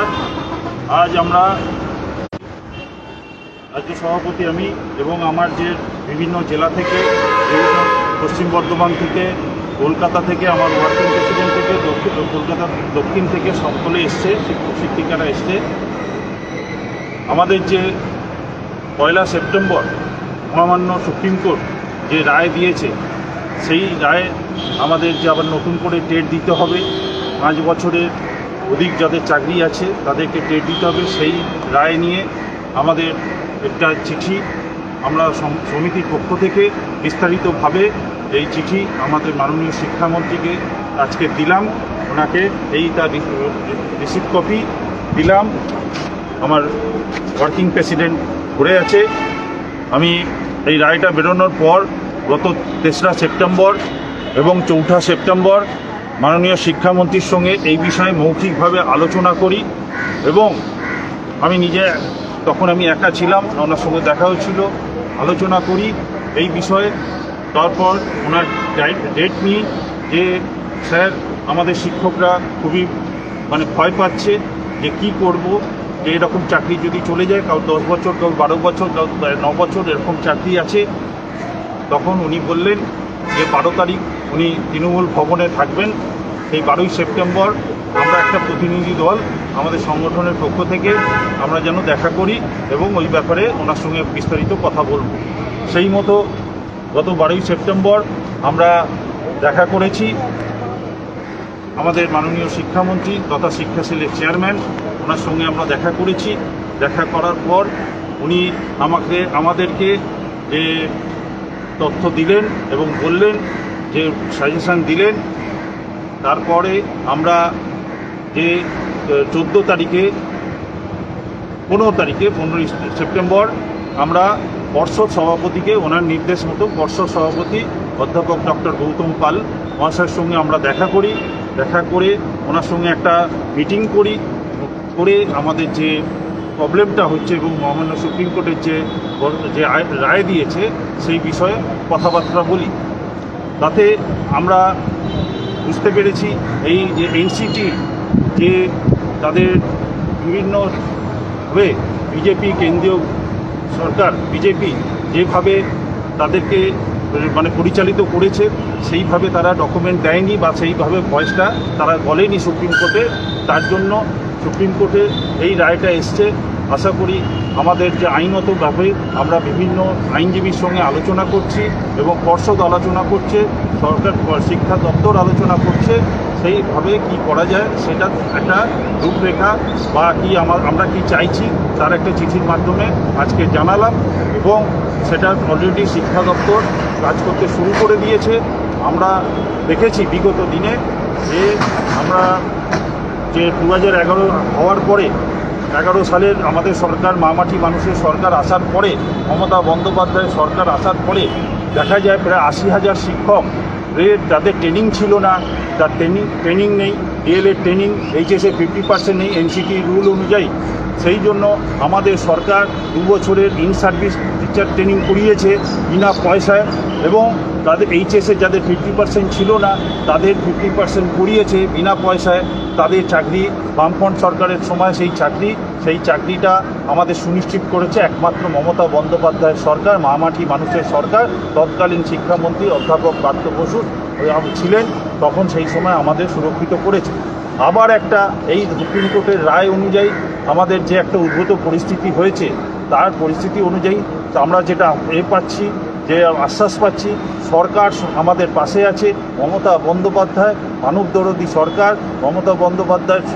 নমস্কার। আজ আমরা রাজ্য সভাপতি আমি এবং আমার যে বিভিন্ন জেলা থেকে, বিভিন্ন পশ্চিম বর্ধমান থেকে, কলকাতা থেকে, আমার ওয়ার্কিং প্রেসিডেন্ট থেকে, দক্ষিণ, কলকাতা দক্ষিণ থেকে সকলে এসছে, শিক্ষক, শিক্ষিকারা এসছে। আমাদের যে পয়লা সেপ্টেম্বর মহামান্য সুপ্রিম কোর্ট যে রায় দিয়েছে, সেই রায়ে আমাদের যে আবার নতুন করে টেট দিতে হবে, পাঁচ বছরের অধিক যাদের চাকরি আছে, তাদেরকে টেট দিতে হবে। সেই রায় নিয়ে আমাদের একটা চিঠি আমরা সমিতির পক্ষ থেকে বিস্তারিতভাবে এই চিঠি আমাদের মাননীয় শিক্ষামন্ত্রীকে আজকে দিলাম। ওনাকে এই তার রিসিভ কপি দিলাম। আমার ওয়ার্কিং প্রেসিডেন্ট ঘুরে আছে। আমি এই রায়টা বেরোনোর পর গত তেসরা সেপ্টেম্বর এবং চৌঠা সেপ্টেম্বর মাননীয় শিক্ষামন্ত্রীর সঙ্গে এই বিষয়ে মৌখিকভাবে আলোচনা করি এবং আমি নিজে তখন আমি একা ছিলাম, ওনার সঙ্গে দেখা হয়েছিল, আলোচনা করি এই বিষয়ে। তারপর ওনার ডেট নিই যে স্যার আমাদের শিক্ষকরা খুবই মানে ভয় পাচ্ছে যে কি করব, যে এরকম চাকরি যদি চলে যায় কাউ দশ বছর কাউ বারো বছর কাউ ন বছর এরকম চাকরি আছে। তখন উনি বললেন যে বারো তারিখ উনি তৃণমূল ভবনে থাকবেন। সেই বারোই সেপ্টেম্বর আমরা একটা প্রতিনিধি দল আমাদের সংগঠনের পক্ষ থেকে আমরা যেন দেখা করি এবং ওই ব্যাপারে ওনার সঙ্গে বিস্তারিত কথা বলব। সেই মতো গত বারোই সেপ্টেম্বর আমরা দেখা করেছি আমাদের মাননীয় শিক্ষামন্ত্রী তথা শিক্ষা সেলের চেয়ারম্যান, ওনার সঙ্গে আমরা দেখা করেছি। দেখা করার পর উনি আমাকে, আমাদেরকে যে তথ্য দিলেন এবং বললেন যে সাজেশান দিলেন, তারপরে আমরা যে চোদ্দ তারিখে, পনেরো তারিখে পনেরোই সেপ্টেম্বর, আমরা পর্ষদ সভাপতিকে ওনার নির্দেশ মতো পর্ষদ সভাপতি অধ্যাপক ডক্টর গৌতম পাল মহাশয়ের সঙ্গে আমরা দেখা করি। দেখা করে ওনার সঙ্গে একটা মিটিং করি, করে আমাদের যে প্রবলেমটা হচ্ছে এবং মহামান্য সুপ্রিম কোর্টের যে যে রায় দিয়েছে, সেই বিষয়ে কথাবার্তা বলি। তাতে আমরা বুঝতে পেরেছি এই যে এনসিটি যে তাদের বিভিন্নভাবে বিজেপি, কেন্দ্রীয় সরকার, বিজেপি যেভাবে তাদেরকে মানে পরিচালিত করেছে, সেইভাবে তারা ডকুমেন্ট দেয়নি বা সেইভাবে ভয়েসটা তারা বলেনি সুপ্রিম কোর্টে তার জন্য সুপ্রিম কোর্টে এই রায়টা এসছে। আশা করি আমাদের যে আইনত আইনতভাবে আমরা বিভিন্ন আইনজীবীর সঙ্গে আলোচনা করছি এবং পর্ষদ আলোচনা করছে, সরকার শিক্ষা দপ্তর আলোচনা করছে, সেইভাবে কি করা যায় সেটা একটা রূপরেখা বা কি আমার, আমরা কি চাইছি তার একটা চিঠির মাধ্যমে আজকে জানালাম এবং সেটা অলরেডি শিক্ষা দপ্তর কাজ করতে শুরু করে দিয়েছে। আমরা দেখেছি বিগত দিনে যে আমরা যে দু হাজার এগারো হওয়ার পরে এগারো সালের আমাদের সরকার, মামাটি মানুষের সরকার আসার পরে, মমতা বন্দ্যোপাধ্যায় সরকার আসার পরে দেখা যায় প্রায় আশি হাজার শিক্ষক। যাদের ট্রেনিং ছিল না। তার ট্রেনিং ট্রেনিং নেই। DElEd training HSA fifty percent নেই এনসিটি রুল অনুযায়ী। সেই জন্য আমাদের সরকার দু বছরের ইন সার্ভিস টিচার ট্রেনিং করিয়েছে বিনা পয়সায় এবং তাদের এইচএসে যাদের ফিফটি পার্সেন্ট ছিল না, তাদের ফিফটি পার্সেন্ট করিয়েছে বিনা পয়সায়। তাদের চাকরি, বামফ্রন্ট সরকারের সময় সেই চাকরি, সেই চাকরিটা আমাদের সুনিশ্চিত করেছে একমাত্র মমতা বন্দ্যোপাধ্যায়ের সরকার, মামাটি মানুষের সরকার, তৎকালীন শিক্ষামন্ত্রী অধ্যাপক পার্থ বসু ছিলেন, তখন সেই সময় আমাদের সুরক্ষিত করেছে। আবার একটা এই সুপ্রিম কোর্টের রায় অনুযায়ী আমাদের যে একটা উদ্ভূত পরিস্থিতি হয়েছে, তার পরিস্থিতি অনুযায়ী আমরা যেটা এ পাচ্ছি যে আশ্বাস পাচ্ছি, সরকার আমাদের পাশে আছে। মমতা বন্দ্যোপাধ্যায় মানবদরদী সরকার, মমতা বন্দ্যোপাধ্যায়ের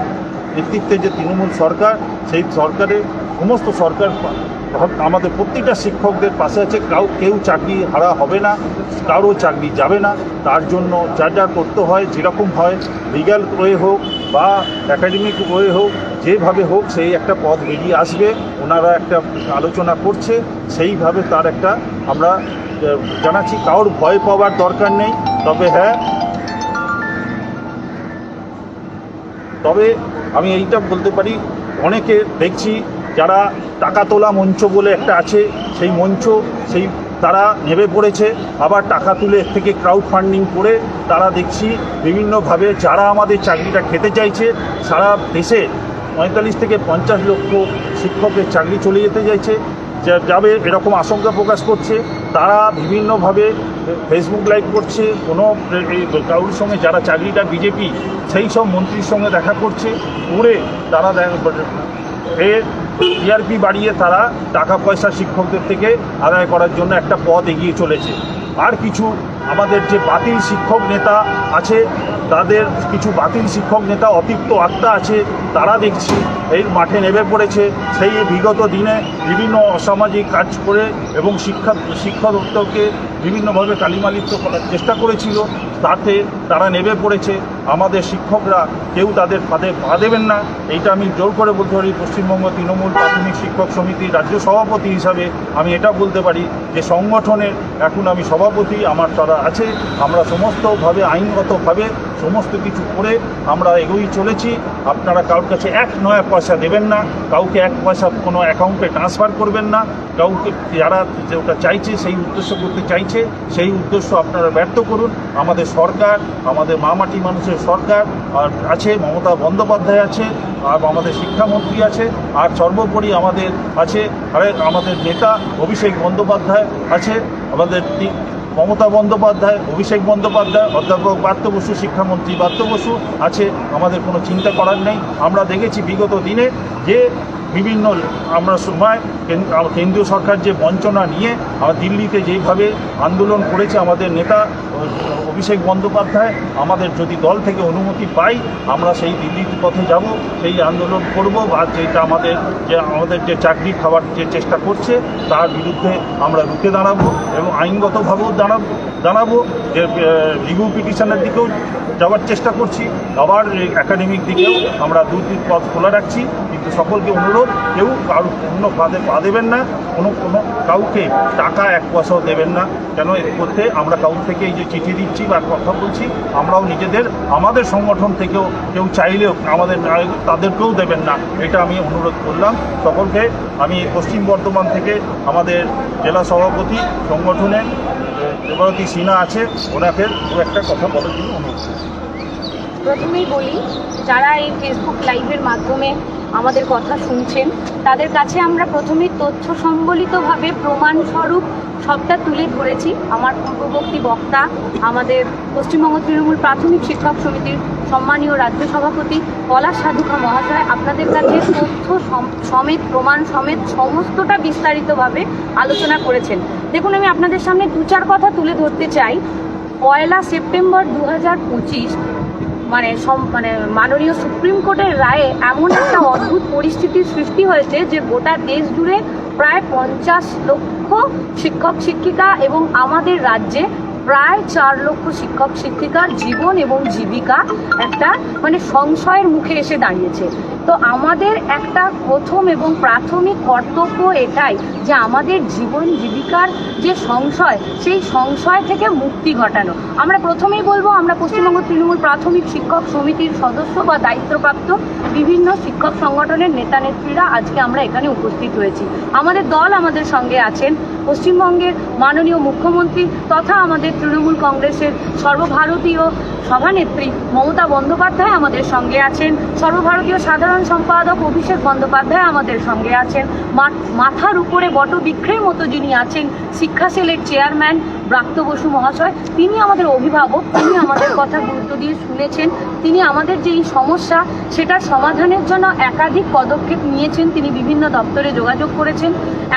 নেতৃত্বে যে তৃণমূল সরকার, সেই সরকারের সমস্ত সরকার আমাদের প্রত্যেকটা শিক্ষকদের পাশে আছে। কাউ কেউ চাকরি হারা হবে না, কারও চাকরি যাবে না। তার জন্য যা যা করতে হয়, যেরকম হয় লিগ্যাল ওয়ে হোক বা একাডেমিক ওয়ে হোক, যেভাবে হোক সেই একটা পথ বেরিয়ে আসবে। ওনারা একটা আলোচনা করছে, সেইভাবে তার একটা আমরা জানাচ্ছি, কারোর ভয় পাওয়ার দরকার নেই। তবে হ্যাঁ তবে আমি এইটা বলতে পারি, অনেকে দেখছি যারা টাকা তোলা মঞ্চ বলে একটা আছে, সেই মঞ্চ, সেই তারা নেমে পড়েছে। আবার টাকা তুলে থেকে ক্রাউড ফান্ডিং করে তারা দেখছি বিভিন্নভাবে যারা আমাদের চাকরিটা খেতে চাইছে, সারা দেশে পঁয়তাল্লিশ থেকে পঞ্চাশ লক্ষ শিক্ষকের চাকরি চলে যেতে চাইছে যাবে এরকম আশঙ্কা প্রকাশ করছে। তারা বিভিন্নভাবে ফেসবুক লাইভ করছে, কোনো কারোর সঙ্গে যারা চাকরিটা বিজেপি সেই সব মন্ত্রীর সঙ্গে দেখা করছে, করে তারা এর টিআরপি বাড়িয়ে তারা টাকা পয়সা শিক্ষকদের থেকে আদায় করার জন্য একটা পথ এগিয়ে চলেছে। আর কিছু আমাদের যে বাতিল শিক্ষক নেতা আছে, তাদের কিছু বাতিল শিক্ষক নেতা অতিরিক্ত আত্মা আছে, তারা দেখছি। এই মাঠে নেমে পড়েছে। সেই বিগত দিনে বিভিন্ন অসামাজিক কাজ করে এবং শিক্ষা শিক্ষা দপ্তরকে বিভিন্নভাবে কালিমালিপ্ত করার চেষ্টা করেছিল। তাতে তারা নেমে পড়েছে। আমাদের শিক্ষকরা কেউ তাদের ফাঁদে পা দেবেন না। এইটা আমি জোর করে বলতে পারি, পশ্চিমবঙ্গ তৃণমূল প্রাথমিক শিক্ষক সমিতির রাজ্য সভাপতি হিসাবে আমি এটা বলতে পারি যে সংগঠনের, এখন আমি সভাপতি, আমার তারা আছে, আমরা সমস্তভাবে, আইনগতভাবে সমস্ত কিছু করে আমরা এগোই চলেছি। আপনারা কারোর কাছে এক নয়া পয়সা দেবেন না, কাউকে এক পয়সা কোনো অ্যাকাউন্টে ট্রান্সফার করবেন না, কাউকে যারা যে ওটা চাইছে, সেই উদ্দেশ্য করতে চাইছে, সেই উদ্দেশ্য আপনারা ব্যর্থ করুন। আমাদের সরকার, আমাদের মামাটি মানুষের সরকার, আর আছে মমতা বন্দ্যোপাধ্যায় আছে, আর আমাদের শিক্ষামন্ত্রী আছে, আর সর্বোপরি আমাদের আছে, আরে আমাদের নেতা অভিষেক বন্দ্যোপাধ্যায় আছে, আমাদের মমতা বন্দ্যোপাধ্যায়, অভিষেক বন্দ্যোপাধ্যায়, অধ্যাপক পার্থ বসু, শিক্ষামন্ত্রী পার্থ বসু আছে, আমাদের কোনো চিন্তা করার নেই। আমরা দেখেছি বিগত দিনে যে বিভিন্ন আমরা সময় কেন- কেন্দ্রীয় সরকার যে বঞ্চনা নিয়ে দিল্লিতে যেইভাবে আন্দোলন করেছে আমাদের নেতা অভিষেক বন্দ্যোপাধ্যায় আমাদের যদি দল থেকে অনুমতি পাই, আমরা সেই দিল্লির পথে যাব, সেই আন্দোলন করব বা যেটা আমাদের যে আমাদের যে চাকরি খাওয়ার যে চেষ্টা করছে, তার বিরুদ্ধে আমরা রুখে দাঁড়াবো এবং আইনগতভাবেও দাঁড়াবো দাঁড়াবো। যে রিভিউ পিটিশনের দিকেও যাওয়ার চেষ্টা করছি। আবার একাডেমিক দিকেও আমরা দুটি পথ খোলা রাখছি। কিন্তু সকলকে অনুরোধ, কেউ কারও কোনো ফাঁদে পা দেবেন না। কোনো কোনো কাউকে টাকা, এক পয়সাও দেবেন না। কেন, এর মধ্যে আমরা কাউ থেকে এই যে চিঠি দিচ্ছি বা কথা বলছি, আমরাও নিজেদের, আমাদের সংগঠন থেকেও কেউ চাইলেও, আমাদের তাদেরকেও দেবেন না। এটা আমি অনুরোধ করলাম। সকলকে আমি পশ্চিম বর্ধমান থেকে আমাদের জেলা সভাপতি সংগঠনের দেবরতী সিনহা আছে? ওনাকে দু একটা কথা বলার জন্য অনুরোধ প্রথমেই বলি, যারা এই ফেসবুক লাইভের মাধ্যমে আমাদের কথা শুনছেন। তাদের কাছে আমরা প্রথমেই তথ্য সম্বলিতভাবে প্রমাণস্বরূপ সবটা তুলে ধরেছি। আমার পূর্ববর্তী বক্তা, আমাদের পশ্চিমবঙ্গ তৃণমূল প্রাথমিক শিক্ষক সমিতির সম্মানীয় রাজ্য সভাপতি পলাশ সাধুকা মহাশয়, আপনাদের কাছে তথ্য সম- সমেত, প্রমাণ সমেত সমস্তটা বিস্তারিতভাবে আলোচনা করেছেন। দেখুন, আমি আপনাদের সামনে দু চার কথা তুলে ধরতে চাই। পয়লা সেপ্টেম্বর দু হাজার পঁচিশ মানে মানে মাননীয় সুপ্রিম কোর্টের রায়ে এমন একটা অদ্ভুত পরিস্থিতির সৃষ্টি হয়েছে যে গোটা দেশ জুড়ে প্রায় পঞ্চাশ লক্ষ শিক্ষক, শিক্ষিকা এবং আমাদের রাজ্যে প্রায় চার লক্ষ শিক্ষক, শিক্ষিকার জীবন এবং জীবিকা একটা মানে সংশয়ের মুখে এসে দাঁড়িয়েছে। তো আমাদের একটা প্রথম এবং প্রাথমিক কর্তব্য এটাই যে আমাদের জীবন জীবিকার যে সংশয়, সেই সংশয় থেকে মুক্তি ঘটানো। আমরা প্রথমেই বলব, আমরা পশ্চিমবঙ্গ তৃণমূল প্রাথমিক শিক্ষক সমিতির সদস্য বা দায়িত্বপ্রাপ্ত বিভিন্ন শিক্ষক সংগঠনের নেতা নেত্রীরা আজকে আমরা এখানে উপস্থিত হয়েছি। আমাদের দল আমাদের সঙ্গে আছেন পশ্চিমবঙ্গের মাননীয় মুখ্যমন্ত্রী তথা আমাদের তৃণমূল কংগ্রেসের সর্বভারতীয় সভানেত্রী মমতা বন্দ্যোপাধ্যায় আমাদের সঙ্গে আছেন। সর্বভারতীয় সাধারণ সম্পাদক অভিষেক বন্দ্যোপাধ্যায় আমাদের সঙ্গে আছেন। মাথার উপরে বট বটবৃক্ষের মতো যিনি আছেন শিক্ষা সেলের চেয়ারম্যান ব্রাত্য বসু মহাশয়, তিনি আমাদের অভিভাবক, তিনি আমাদের কথা গুরুত্ব দিয়ে শুনেছেন, তিনি আমাদের যে এই সমস্যা, সেটার সমাধানের জন্য একাধিক পদক্ষেপ নিয়েছেন, তিনি বিভিন্ন দপ্তরে যোগাযোগ করেছেন,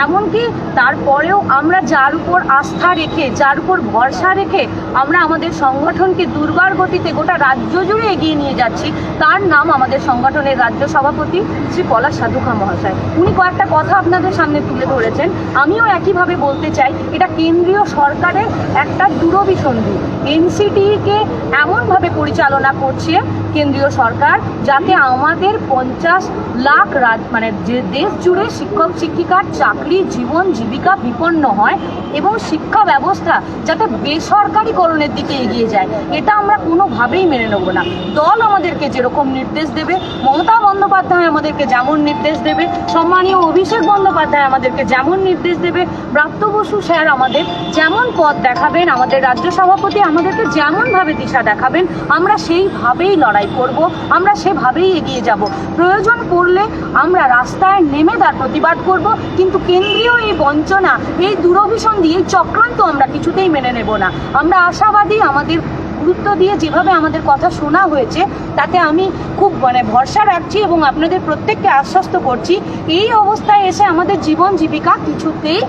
এমনকি তারপরেও আমরা যার উপর আস্থা রেখে, যার উপর ভরসা রেখে আমরা আমাদের সংগঠনকে দুর্বার গতিতে গোটা রাজ্য জুড়ে এগিয়ে নিয়ে যাচ্ছি, তার নাম আমাদের সংগঠনের রাজ্য সভাপতি শ্রী পলাশ সাধুখা মহাশয়। উনি কয়েকটা কথা আপনাদের সামনে তুলে ধরেছেন, আমিও একইভাবে বলতে চাই, এটা কেন্দ্রীয় সরকারের একটা দূরভিসন্ধি এনসিটিকে এমনভাবে পরিচালনা করছে কেন্দ্রীয় সরকার, যাতে আমাদের পঞ্চাশ লাখ রাজ মানে যে দেশ জুড়ে শিক্ষক, শিক্ষিকার চাকরি, জীবন, জীবিকা বিপন্ন হয় এবং শিক্ষা ব্যবস্থা যাতে বেসরকারিকরণের দিকে এগিয়ে যায়, এটা আমরা কোনোভাবেই মেনে নেব না। দল আমাদেরকে যেরকম নির্দেশ দেবে, মমতা বন্দ্যোপাধ্যায় আমাদেরকে যেমন নির্দেশ দেবে, সম্মানীয় অভিষেক বন্দ্যোপাধ্যায় আমাদেরকে যেমন নির্দেশ দেবে, ব্রাত্য বসু স্যার আমাদের যেমন পথ দেখাবেন, আমাদের রাজ্য সভাপতি আমাদেরকে যেমনভাবে দিশা দেখাবেন, আমরা সেইভাবেই লড়াই করব, আমরা সেভাবেই এগিয়ে যাব। প্রয়োজন পড়লে আমরা রাস্তায় নেমে তার প্রতিবাদ করব, কিন্তু কেন্দ্রীয় এই বঞ্চনা, এই দূরভিসন দিয়ে চক্রান্ত আমরা কিছুতেই মেনে নেব না। আমরা আশাবাদী আমাদের গুরুত্ব দিয়ে যেভাবে আমাদের কথা শোনা হয়েছে, তাতে আমি খুব মানে ভরসা রাখছি এবং আপনাদের প্রত্যেককে আশ্বস্ত করছি, এই অবস্থায় এসে আমাদের জীবন জীবিকা কিছুতেই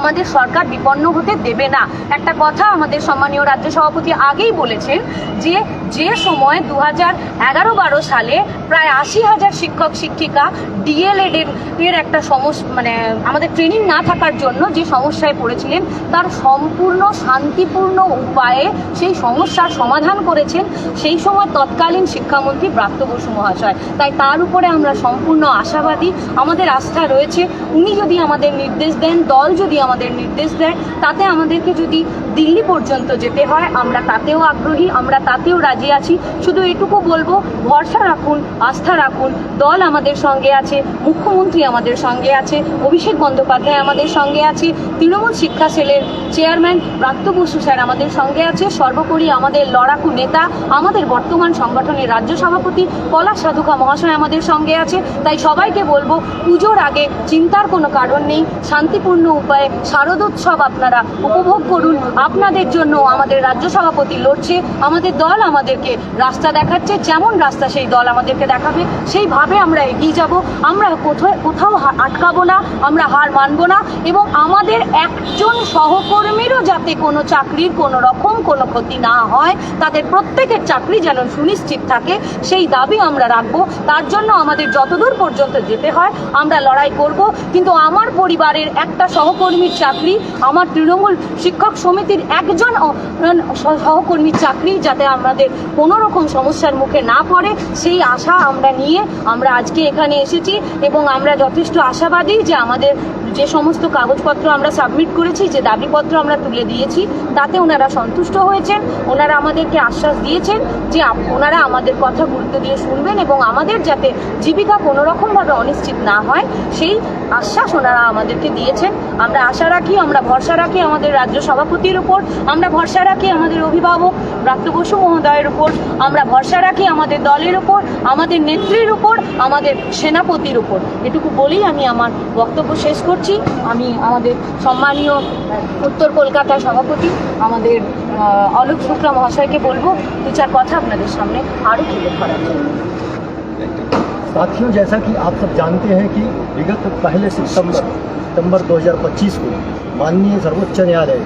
আমাদের সরকার বিপন্ন হতে দেবে না। একটা কথা আমাদের সম্মানীয় রাজ্য সভাপতি আগেই বলেছেন যে যে সময় দু হাজার এগারো বারো সালে প্রায় আশি হাজার শিক্ষক, শিক্ষিকা ডিএলএড এর একটা সমস্যা মানে আমাদের ট্রেনিং না থাকার জন্য যে সমস্যায় পড়েছিলেন, তার সম্পূর্ণ শান্তিপূর্ণ উপায়ে সেই সমস্যার সমাধান করেছেন সেই সময় তৎকালীন শিক্ষামন্ত্রী ব্রাত্য বসু মহাশয়। তাই তার উপরে আমরা সম্পূর্ণ আশাবাদী। আমাদের আস্থা রয়েছে, উনি যদি আমাদের নির্দেশ দেন, দল যদি আমাদের নির্দেশ দেয়। তাতে আমাদেরকে যদি দিল্লি পর্যন্ত যেতে হয়, আমরা তাতেও আগ্রহী, আমরা তাতেও রাজি আছি। শুধু এটুকু বলব, ভরসা রাখুন, আস্থা রাখুন। দল আমাদের সঙ্গে আছে, মুখ্যমন্ত্রী আমাদের সঙ্গে আছে, অভিষেক বন্দ্যোপাধ্যায় আমাদের সঙ্গে আছে, তৃণমূল শিক্ষা সেলের চেয়ারম্যান ব্রাত্য বসু স্যার আমাদের সঙ্গে আছে, সর্বোপরি আমাদের লড়াকু নেতা, আমাদের বর্তমান সংগঠনের রাজ্য সভাপতি পলাশ সাধুকা মহাশয় আমাদের সঙ্গে আছে। তাই সবাইকে বলব, পুজোর আগে চিন্তার কোনো কারণ নেই, শান্তিপূর্ণ উপায়ে শারদোৎসব আপনারা উপভোগ করুন। আপনাদের জন্য আমাদের রাজ্য সভাপতি লড়ছে, আমাদের দল আমাদেরকে রাস্তা দেখাচ্ছে, যেমন রাস্তা সেই দল আমাদেরকে দেখাবে, সেইভাবে আমরা এগিয়ে যাব। আমরা কোথাও কোথাও আটকাবো না, আমরা হার মানবো না, এবং আমাদের একজন সহকর্মীরও যাতে কোনো চাকরির কোনো রকম কোনো ক্ষতি না হয়, তাদের প্রত্যেকের চাকরি যেন সুনিশ্চিত থাকে, সেই দাবি আমরা রাখব। তার জন্য আমাদের যতদূর পর্যন্ত যেতে হয়, আমরা লড়াই করব। কিন্তু আমার পরিবারের একটা সহকর্মীর চাকরি, আমার তৃণমূল শিক্ষক সমিতির একজন সহকর্মীর চাকরি যাতে আমাদের কোনো রকম সমস্যার মুখে না পড়ে, সেই আশা আমরা নিয়ে আমরা আজকে এখানে এসেছি এবং আমরা যথেষ্ট আশাবাদী যে আমাদের যে সমস্ত কাগজপত্র আমরা সাবমিট করেছি, যে দাবিপত্র আমরা তুলে দিয়েছি, তাতে ওনারা সন্তুষ্ট হয়েছেন, ওনারা আমাদেরকে আশ্বাস দিয়েছেন যে ওনারা আমাদের কথা গুরুত্ব দিয়ে শুনবেন এবং আমাদের যাতে জীবিকা কোনো রকমভাবে অনিশ্চিত না হয়, সেই আশ্বাস ওনারা আমাদেরকে দিয়েছেন। আমরা আশা রাখি, আমরা ভরসা রাখি আমাদের রাজ্য সভাপতির উপর, আমরা ভরসা রাখি আমাদের অভিভাবক ব্রাত্য বসু মহোদয়ের উপর, আমরা ভরসা রাখি আমাদের দলের উপর, আমাদের নেত্রীর উপর, আমাদের সেনাপতির উপর। এটুকু বলেই আমি আমার বক্তব্য শেষ করছি। আমি আমাদের সম্মানীয় আহ, উত্তর কলকাতার সভাপতি আমাদের আহ, অলোক শুক্লা মহাশয়কে বলবো দু চার কথা আপনাদের সামনে আরও তুলে ধরার জন্য साथियों जैसा कि आप सब जानते हैं कि विगत पहले सितंबर सितंबर 2025 को माननीय सर्वोच्च न्यायालय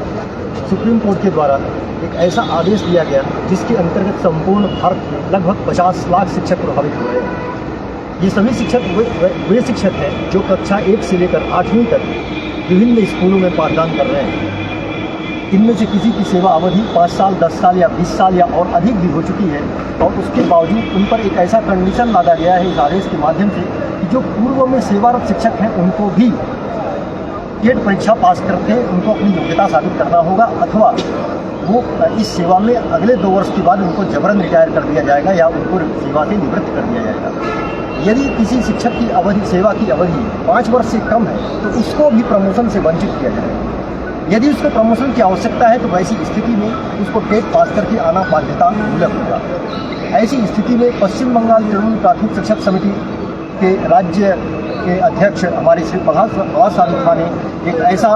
सुप्रीम कोर्ट के द्वारा एक ऐसा आदेश दिया गया जिसके अंतर्गत संपूर्ण भारत में लगभग 50 लाख शिक्षक प्रभावित हो रहे हैं ये सभी शिक्षक वे, वे, वे शिक्षक हैं जो कक्षा एक से लेकर आठवीं तक विभिन्न स्कूलों में पाठदान कर रहे हैं। इनमें से किसी की सेवा अवधि पाँच साल दस साल या बीस साल या और अधिक भी हो चुकी है और उसके बावजूद उन पर एक ऐसा कंडीशन लादा गया है इस आदेश के माध्यम से कि जो पूर्व में सेवारत शिक्षक हैं उनको भी टेट परीक्षा पास करके उनको अपनी योग्यता साबित करना होगा अथवा वो इस सेवा में अगले दो वर्ष के बाद उनको जबरन रिटायर कर दिया जाएगा या उनको सेवा से निवृत्त कर दिया जाएगा। यदि किसी शिक्षक की अवधि, सेवा की अवधि पाँच वर्ष से कम है तो उसको भी प्रमोशन से वंचित किया जाए। यदि उसको प्रमोशन की आवश्यकता है तो वैसी स्थिति में उसको टेट पास करके आना बाध्यता मूलक होगा। ऐसी स्थिति में पश्चिम बंगाल तृणमूल प्राथमिक शिक्षक समिति के राज्य के अध्यक्ष हमारे श्री प्रभात प्रभात साधु खान ने एक ऐसा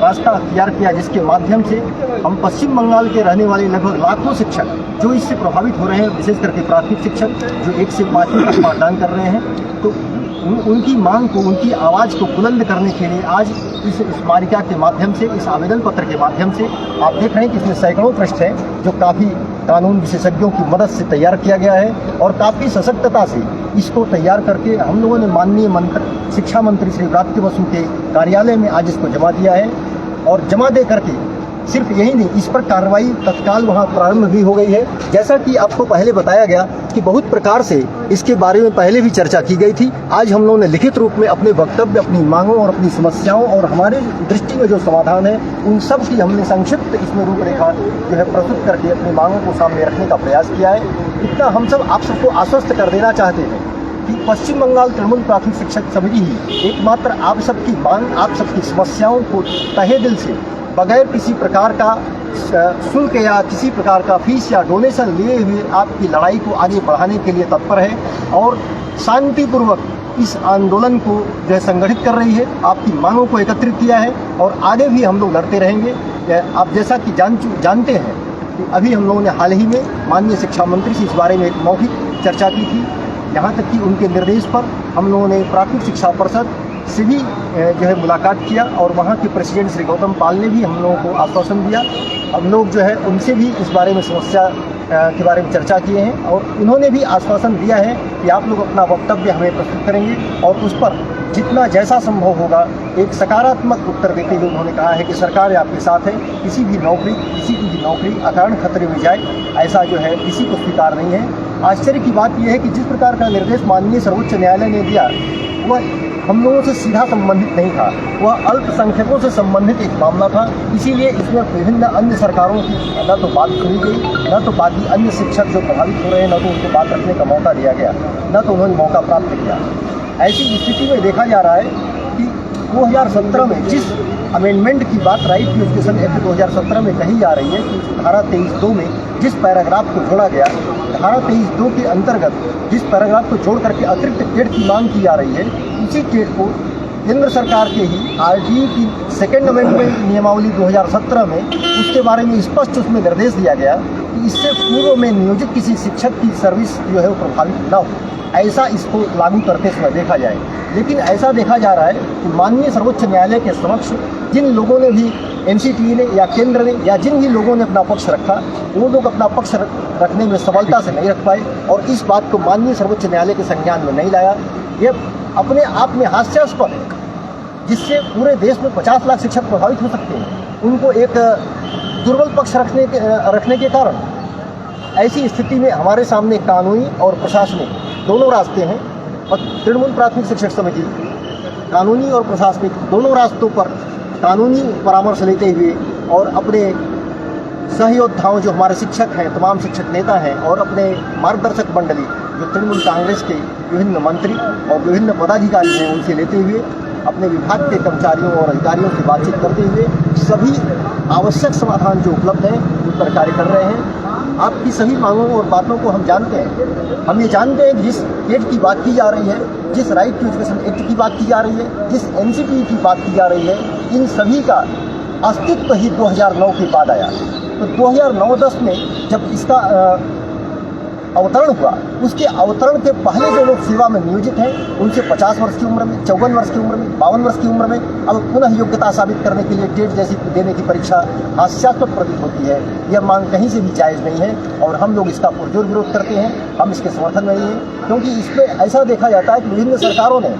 रास्ता अख्तियार किया जिसके माध्यम से हम पश्चिम बंगाल के रहने वाले लगभग लाखों शिक्षक जो इससे प्रभावित हो रहे हैं विशेष करके प्राथमिक शिक्षक जो एक से पाँचवीं तक पाठदान कर रहे हैं। तो उन, उनकी मांग को उनकी आवाज़ को बुलंद करने के लिए आज इस स्मारिका के माध्यम से इस आवेदन पत्र के माध्यम से आप देख रहे हैं कि इसमें सैकड़ों पृष्ठ हैं जो काफ़ी कानून विशेषज्ञों की मदद से तैयार किया गया है और काफ़ी सशक्तता से इसको तैयार करके हम लोगों ने माननीय मंत्र, शिक्षा मंत्री श्री व्रात्य बसु के कार्यालय में आज इसको जमा दिया है और जमा दे करके सिर्फ़ यही नहीं, इस पर कार्रवाई तत्काल वहाँ प्रारंभ भी हो गई है। जैसा कि आपको पहले बताया गया कि बहुत प्रकार से इसके बारे में पहले भी चर्चा की गई थी। आज हम लोगों ने लिखित रूप में अपने वक्तव्य, अपनी मांगों और अपनी समस्याओं और हमारे दृष्टि में जो समाधान है, उन सब की हमने संक्षिप्त इसमें रूपरेखा जो है प्रस्तुत करके अपनी मांगों को सामने रखने का प्रयास किया है। इतना हम सब आप सबको आश्वस्त कर देना चाहते हैं कि पश्चिम बंगाल तृणमूल प्राथमिक शिक्षक समिति ही एकमात्र आप सबकी मांग, आप सबकी समस्याओं को तहे दिल से बगैर किसी प्रकार का शुल्क या किसी प्रकार का फ़ीस या डोनेशन लिए हुए आपकी लड़ाई को आगे बढ़ाने के लिए तत्पर है और शांतिपूर्वक इस आंदोलन को जो है संगठित कर रही है। आपकी मांगों को एकत्रित किया है और आगे भी हम लोग लड़ते रहेंगे। आप जैसा कि जान जानते हैं कि अभी हम लोगों ने हाल ही में माननीय शिक्षा मंत्री से इस बारे में एक मौखिक चर्चा की थी। यहाँ तक कि उनके निर्देश पर हम लोगों ने प्राथमिक शिक्षा परिषद से भी जो है मुलाकात किया और वहाँ के प्रेसिडेंट श्री गौतम पाल ने भी हम लोगों को आश्वासन दिया। हम लोग जो है उनसे भी इस बारे में समस्या के बारे में चर्चा किए हैं और उन्होंने भी आश्वासन दिया है कि आप लोग अपना वक्तव्य हमें प्रस्तुत करेंगे और उस पर जितना जैसा संभव होगा एक सकारात्मक उत्तर देते हुए उन्होंने कहा है कि सरकार आपके साथ है, किसी भी नौकरी, किसी की भी नौकरी अकारण खतरे में जाए, ऐसा जो है किसी को स्वीकार नहीं है। आश्चर्य की बात यह है कि जिस प्रकार का निर्देश माननीय सर्वोच्च न्यायालय ने दिया वह हम लोगों से सीधा संबंधित नहीं था। वह अल्पसंख्यकों से संबंधित एक मामला था। इसीलिए इसमें विभिन्न अन्य सरकारों की न तो बात सुनी गई, न तो बाकी अन्य शिक्षक जो प्रभावित हो रहे हैं, न तो उनको बात रखने का मौका दिया गया, न तो उन्होंने मौका प्राप्त किया। ऐसी स्थिति में देखा जा रहा है कि 2017 में जिस अमेंडमेंट की बात राइट टू एजुकेशन एक्ट 2017 में कही जा रही है कि धारा तेईस दो में जिस पैराग्राफ को जोड़ा गया, धारा तेईस दो के अंतर्गत जिस पैराग्राफ को जोड़ करके अतिरिक्त टेट की मांग की जा रही है, उसी टेट को केंद्र सरकार के ही आरजी की सेकेंड अमेंडमेंट नियमावली 2017 में, उसके बारे में स्पष्ट उसमें निर्देश दिया गया इससे पूर्व में नियोजित किसी शिक्षक की सर्विस जो है वो प्रभावित न हो। ऐसा इसको लागू करते समय देखा जाए। लेकिन ऐसा देखा जा रहा है कि माननीय सर्वोच्च न्यायालय के समक्ष जिन लोगों ने भी एन ने या केंद्र ने या जिन भी लोगों ने अपना पक्ष रखा, वो लोग अपना पक्ष रख- रखने में सफलता से नहीं रख पाए और इस बात को माननीय सर्वोच्च न्यायालय के संज्ञान में नहीं लाया। ये अपने आप में हास्यास्पद है, जिससे पूरे देश में 50 लाख शिक्षक प्रभावित हो सकते हैं। उनको एक दुर्बल पक्ष रखने के रखने के कारण ऐसी स्थिति में हमारे सामने कानूनी और प्रशासनिक दोनों रास्ते हैं और तृणमूल प्राथमिक शिक्षक समिति कानूनी और प्रशासनिक दोनों रास्तों पर कानूनी परामर्श लेते हुए और अपने सहयोद्धाओं जो हमारे शिक्षक हैं, तमाम शिक्षक नेता हैं और अपने मार्गदर्शक मंडली जो तृणमूल कांग्रेस के विभिन्न मंत्री और विभिन्न पदाधिकारी हैं, उनसे लेते हुए अपने विभाग के कर्मचारियों और अधिकारियों से बातचीत करते हुए सभी आवश्यक समाधान जो उपलब्ध हैं, उन पर कार्य कर रहे हैं। आपकी सभी मांगों और बातों को हम जानते हैं। हम ये जानते हैं जिस डेट की बात की जा रही है, जिस राइट टू एजुकेशन एक्ट की बात की जा रही है, जिस एन की बात की जा रही है, इन सभी का अस्तित्व ही 2009 के बाद आया। तो 2009-10 में जब इसका अवतरण हुआ। उसके अवतरण के पहले जो लोग सेवा में नियोजित हैं, उनसे 50 वर्ष की उम्र में, चौवन वर्ष की उम्र में, बावन वर्ष की उम्र में, अब पुनः योग्यता साबित करने के लिए डेट जैसी देने की परीक्षा हास्यास्पद प्रतीत होती है। यह मांग कहीं से भी जायज़ नहीं है और हम लोग इसका पुरजोर विरोध करते हैं, हम इसके समर्थन में नहीं हैं क्योंकि इसमें ऐसा देखा जाता है कि विभिन्न सरकारों ने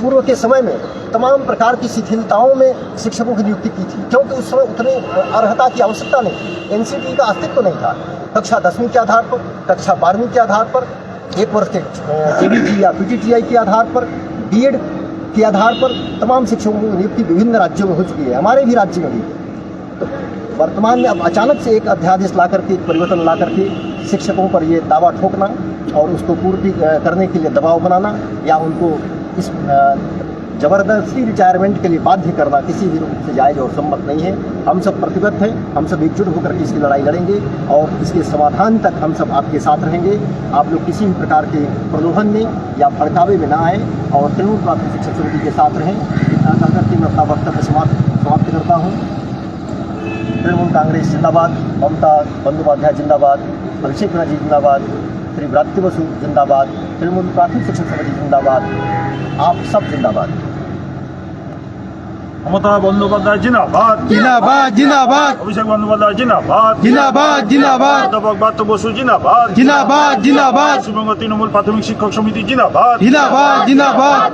पूर्व के समय में तमाम प्रकार की शिथिलताओं में शिक्षकों की नियुक्ति की थी, क्योंकि उस समय उतने अर्हता की आवश्यकता नहीं एनसीटी का अस्तित्व तो नहीं था। कक्षा दसवीं के आधार पर, कक्षा बारहवीं के आधार पर, एक वर्ष के जेबीटी या पीटीटीआई के आधार पर, बीएड के आधार पर तमाम शिक्षकों की नियुक्ति विभिन्न राज्यों में हो चुकी है, हमारे भी राज्य में भी। तो वर्तमान में अब अचानक से एक अध्यादेश ला करके एक परिवर्तन ला करके शिक्षकों पर ये दावा ठोकना और उसको पूर्ति करने के लिए दबाव बनाना या उनको इस ज़बरदस्ती रिटायरमेंट के लिए बाध्य करना किसी भी रूप से जायज़ और सम्मत नहीं है। हम सब प्रतिबद्ध हैं, हम सब एकजुट होकर के इसकी लड़ाई लड़ेंगे और इसके समाधान तक हम सब आपके साथ रहेंगे। आप लोग किसी भी प्रकार के प्रलोभन में या भड़कावे में ना आए और तृणमूल प्राथमिक शिक्षक समिति के साथ रहें। इतना कह करके मैं अपना वक्तव्य समाप्त समाप्त करता हूँ। तृणमूल कांग्रेस जिंदाबाद, ममता बंदोपाध्याय जिंदाबाद, अभिषेक बनर्जी जिंदाबाद श्री व्रात्य बसु जिंदाबाद। तृणमूल प्राथमिक शिक्षक समिति जिंदाबाद आप सब जिंदाबाद মমতা বন্দ্যোপাধ্যায় জিনাবাদ जिंदाबाद जिंदाबाद অভিষেক বন্দ্যোপাধ্যায় জিনাবাদ जिंदाबाद जिंदाबाद অধ্যাপক বাত্য বসু জিনাবাদ जिंदाबाद जिंदाबाद পশ্চিমবঙ্গ তৃণমূল প্রাথমিক শিক্ষক সমিতি জিনাবাদ जिंदाबाद जिंदाबाद